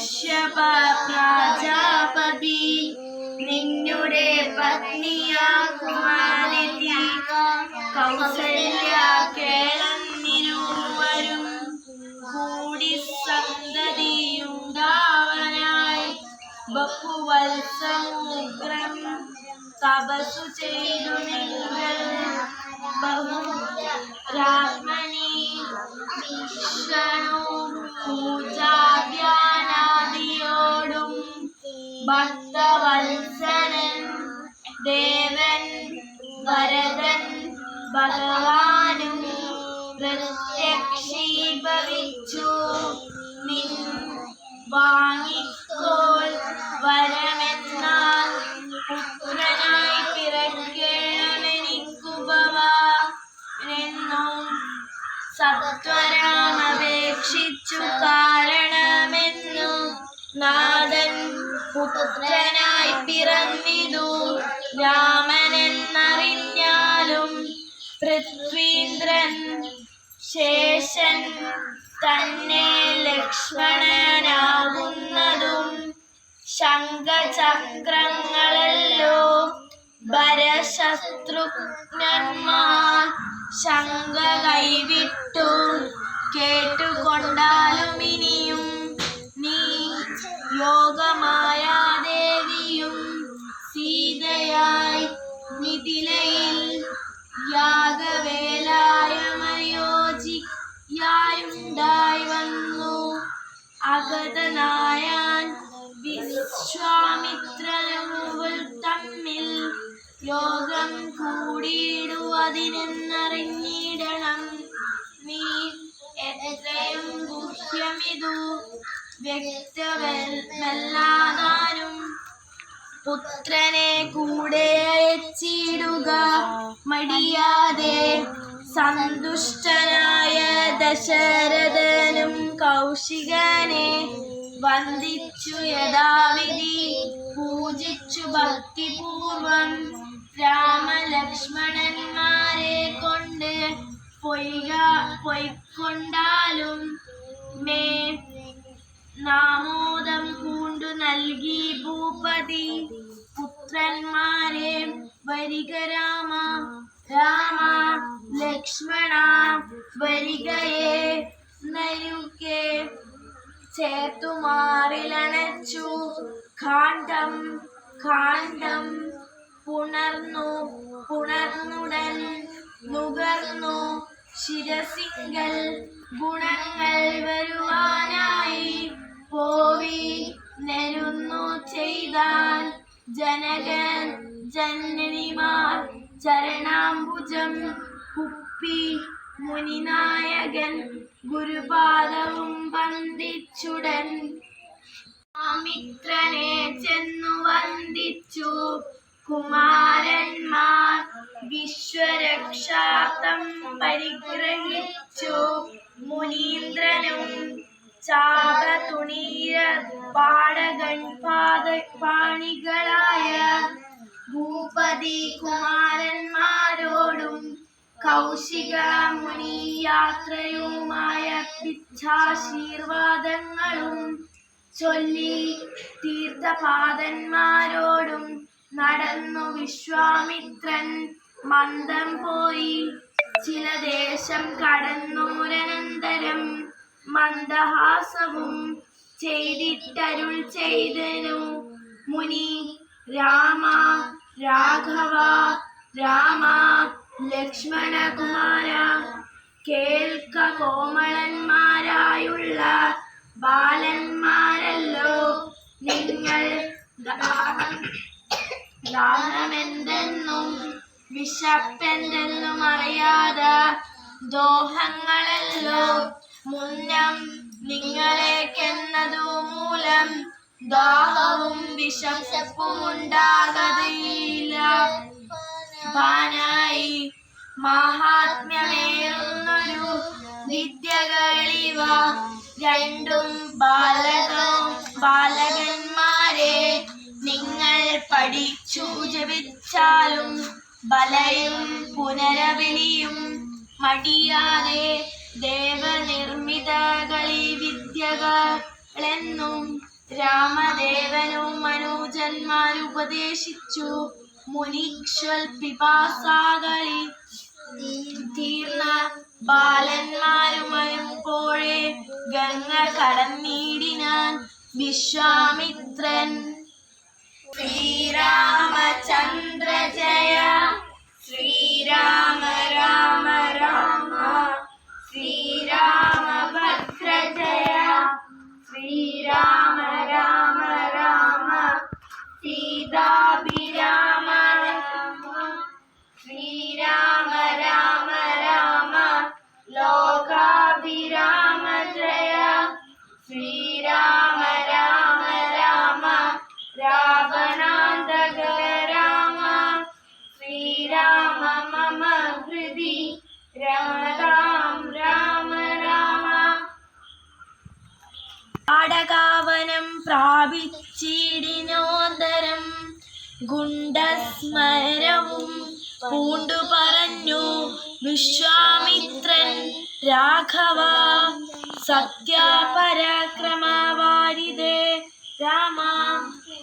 കശ്യപ പ്രജാപതി നിന്നുടെ പത്നിയാകുമാനിധി കൗസല്യ കേളന്നിരുവരും കൂടി സന്തതിയുണ്ടാവനായി ബഹുവത്സമുഗ്രം തപസു ചെയ്തു നിങ്ങൾ ബഹു രാത്മനി ഈശ്വരോ സത്വരാമപേക്ഷിച്ചു കാരണമെന്നു നാഥൻ പുത്രനായി പിറന്നിതു. രാമനെന്നറിഞ്ഞാലും പൃഥ്വീന്ദ്രൻ ശേഷൻ തന്നെ ലക്ഷ്മണനാകുന്നതും ശംഖചക്രങ്ങളല്ലോ ഭരശത്രുഘ്നന്മാർ ശങ്ക കൈവിട്ടു കേട്ടുകൊണ്ടാലും ഇനിയും നീ യോഗമായ ദേവിയും സീതയായി മിഥിലയിൽ യാഗവേലായമയോജിയായുണ്ടായി വന്നു. അഗതനായാൻ വിശ്വാമിത്രനുകൾ യോഗം കൂടിയിടുവതിനെന്നറിഞ്ഞിടണം. നീ എത്രയും ഗുഹ്യമിതു വ്യക്തമല്ലാതാനും പുത്രനെ കൂടെ അയച്ചിടുക മടിയാതെ സന്തുഷ്ടനായ ദശരഥനും കൗശികനെ വന്ദിച്ചു യഥാവിധി പൂജിച്ചു ഭക്തിപൂർവം രാമലക്ഷ്മണന്മാരെ കൊണ്ട് പൊയ്ക പൊയ്ക്കൊണ്ടാലും മേ നാമോദം കൂണ്ടു നൽകി ഭൂപതി. പുത്രന്മാരെ വരിക രാമ രാമ ലക്ഷ്മണ വരികയെ നരുക്കെ ചേർത്തുമാറിലണച്ചു. കാണ്ഡം കാണ്ഡം പുണർന്നു പുണർന്നുടൻ നുകർന്നു. ശിരസിങ്കൽ ഗുണങ്ങൾ വരുവാനായി പോവി നെരുന്നു ചെയ്താൽ ജനകൻ ജനനിമാർ ചരണാംബുജം കുപ്പി മുനിനായകൻ ഗുരുപാദവും വന്ദിച്ചുടൻ. ആമിത്രനെ ചെന്നു വന്ദിച്ചു. കുമാരന്മാർ വിശ്വരക്ഷാർത്ഥം പരിഗ്രഹിച്ചു. മുനീന്ദ്രനും ചാപതുണീര പാടകൻ പാത പാണികളായ ഭൂപതി കുമാരന്മാരോടും കൗശിക മുനി യാത്രയുമായ പിച്ഛാശീർവാദങ്ങളും ചൊല്ലി തീർത്ഥപാദന്മാരോടും നടന്നു വിശ്വാമിത്രൻ മന്ദം പോയി. ചില ദേശം കടന്നൂരനന്തരം മന്ദഹാസവും ചെയ്തിട്ടരുൾ ചെയ്തനു. മുനി രാമ രാഘവ രാമ ലക്ഷ്മണകുമാര കേൾക്ക കോമളന്മാരായുള്ള ബാലന്മാരല്ലോ നിങ്ങൾ. ദാഹം ദാഹമെന്തെന്നും വിശപ്പെന്തെന്നും അറിയാതെ ദോഹങ്ങളല്ലോ മുന്നം നിങ്ങളേക്കെന്നതു മൂലം ദാഹവും വിശപ്പും ഉണ്ടാകതയില്ല പാനായി മഹാത്മ്യമേറുന്നൊരു വിദ്യകളിവ രണ്ടും ബാലകം ബാലകന്മാരെ നിങ്ങൾ പഠിച്ചു ജപിച്ചാലും ബലയും പുനരവിലിയും മടിയാതെ ദേവനിർമ്മിതകളി വിദ്യകളെന്നും രാമദേവനും മനോജന്മാരുപദേശിച്ചു മുനിക്ഷൽ പിപാസാകളി തീർന്ന ബാലന്മാരുമപ്പോഴേ ഗംഗ കടന്നിടിനാൻ വിശ്വാമിത്രൻ ശ്രീരാമചന്ദ്ര ജയ ശ്രീരാമ രാമ പ്രാപിച്ചിടിനോന്തരം ഗുണ്ടസ്മരവും പൂണ്ടു പറഞ്ഞു വിശ്വാമിത്രൻ രാഘവ സത്യാപരാക്രമവാരിതേ രാമ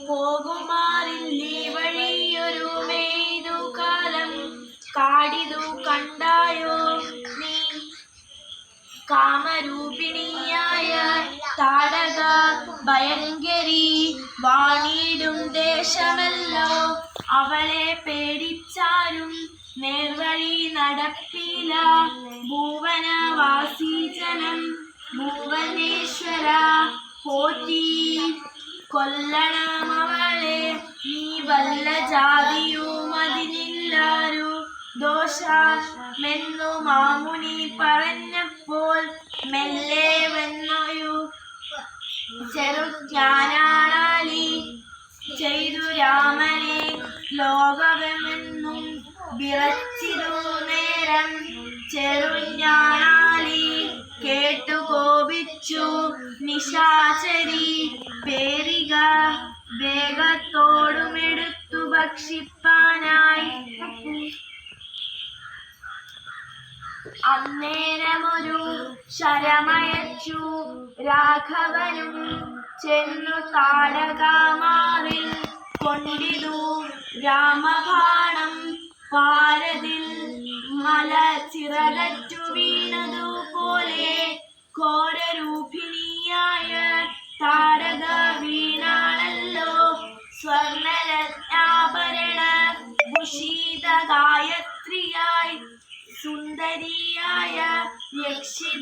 പോകുമാറില്ലേ വഴിയൊരു മെയ്തു കാലം കാടിതു കണ്ടായോ നീ? കാമരൂപിണിയായ താടക ഭയങ്കരി വാണിടും ദേശമല്ലോ. അവളെ പേടിച്ചാരും നേർവഴി നടപ്പില. ഭൂവനവാസീജനം ഭുവനേശ്വര പോറ്റി. കൊല്ലണം അവളെ നീ വല്ല ജാതിയും അതിനില്ലാരു. ദോഷമെന്നു മാമുനി പറഞ്ഞപ്പോൾ മെല്ലെ വന്നൊരു ചെറുജ്ഞാനാളി ചെയ്തു രാമനെ. ലോകമെന്നും വിറച്ചിരു നേരം ചെറുജ്ഞാനാളി കേട്ടു കോപിച്ചു നിശാചരി. പേരിക വേഗത്തോടുമെടുത്തു ഭക്ഷിപ്പാനായി. അന്നേരമൊരു ശരമയച്ചു. രാഘവനും ചെന്നു താടകാമാറിൽ കൊണ്ടിതു രാമബാണം പാരതിൽ മല ചിറകറ്റു വീണതു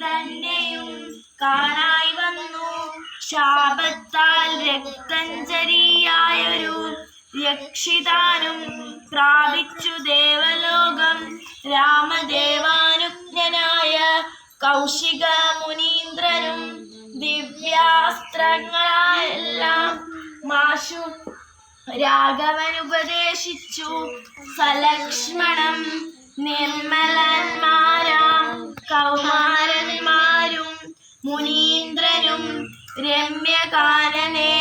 യക്ഷിതന്നെയും കാണായി വന്നു. ശാപത്താൽ രക്തഞ്ചരിയായൊരു രക്ഷിതാനും പ്രാപിച്ചു ദേവലോകം. രാമദേവാനുജ്ഞനായ കൗശിക മുനീന്ദ്രനും ദിവ്യാസ്ത്രങ്ങളെല്ലാം മാഷു രാഘവൻ ഉപദേശിച്ചു സലക്ഷ്മണം നിർമ്മലന്മാരാം കൗമാരന്മാരും മുനീന്ദ്രനും രമ്യകാരനെ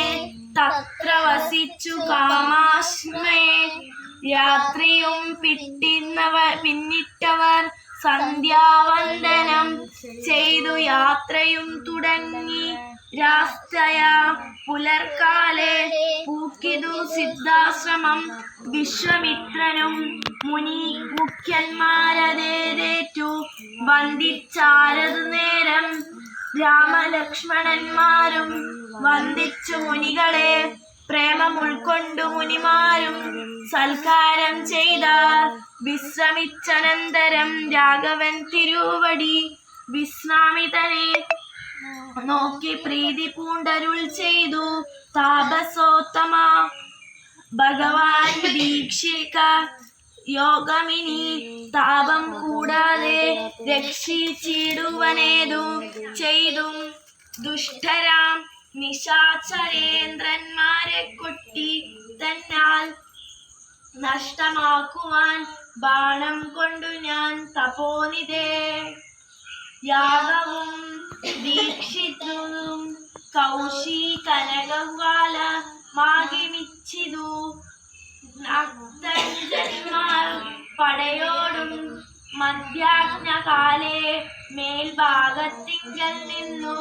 തത്ര വസിച്ചു കാമാശ്മേ. രാത്രിയും പിട്ടിന്നവർ പിന്നിട്ടവർ സന്ധ്യാവന്ദനം ചെയ്തു യാത്രയും തുടങ്ങി. രാസ്തയ പുലർക്കാലെ പൂക്കിതു സിദ്ധാശ്രമം. വിശ്വമിത്രനും മുനി മുഖ്യന്മാരതേറ്റു വന്ദിച്ചാരതു നേരം രാമലക്ഷ്മണന്മാരും വന്ദിച്ചു മുനികളെ. പ്രേമം ഉൾക്കൊണ്ടു മുനിമാരും സൽക്കാരം ചെയ്ത വിശ്രമിച്ചനന്തരം രാഘവൻ തിരുവടി. വിശ്രാമിതനെ നോക്കി പ്രീതി പൂണ്ടരുൾ ചെയ്തു താപസോത്തമ. ഭഗവാൻ ദീക്ഷിക യോഗമിനി താപം കൂടാതെ രക്ഷിച്ചിടുവനേതു ചെയ്തും. ദുഷ്ടരാം നിശാചരേന്ദ്രന്മാരെ കൊട്ടി തന്നാൽ നഷ്ടമാക്കുവാൻ ബാണം കൊണ്ടു ഞാൻ തപോനിതേ യാഗവും ദീക്ഷിതും കൗശി കനകവാല മാകിമിച്ചിതു നക്തഞ്ജന്മാർ പടയോടും മധ്യാജ്ഞകാലേ മേൽഭാഗത്തിങ്കൽ നിന്നു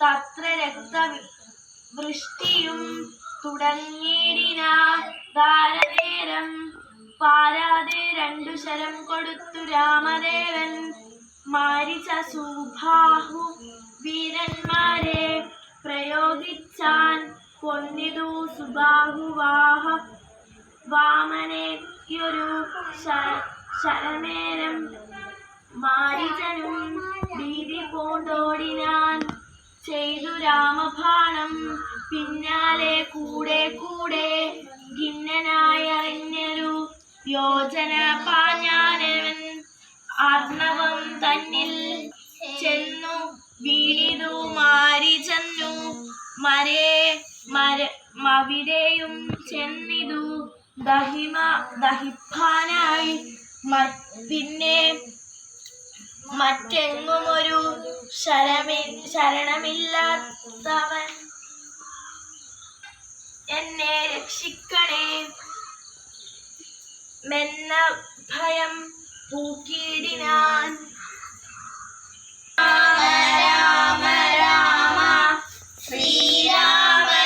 തത്ര രക്ത വൃഷ്ടിയും തുടങ്ങിയിടിന ധാരനേരം പാരാതെ രണ്ടു ശരം കൊടുത്തു രാമദേവൻ. മാരിച്ച സുബാഹു വീരന്മാരെ പ്രയോഗിച്ചാൻ കൊന്നിതു സുബാഹുവാഹ ഒരു ശരമേരം മാരിചനും ഭീതി പൂണ്ടോടിനാൻ ചെയ്തു രാമഭാണം. പിന്നാലെ കൂടെ കൂടെ ഖിന്നനായി അറിഞ്ഞൊരു യോജന പാഞ്ഞാനവൻ ആർണവം തന്നിൽ ചെന്നു വീണിതു മാരി ചെന്നു. മരേ മര മവിടെയും ചെന്നിതു. ദഹിമ ദഹിപ്പാനായി. പിന്നെ മറ്റെങ്ങും ഒരു ശരമി ശരണമില്ലാത്തവൻ എന്നെ രക്ഷിക്കണേ. മെന്ന ഭയം പൂക്കിയിടിനാൻ രാമ രാമ രാമ ശ്രീരാമചന്ദ്ര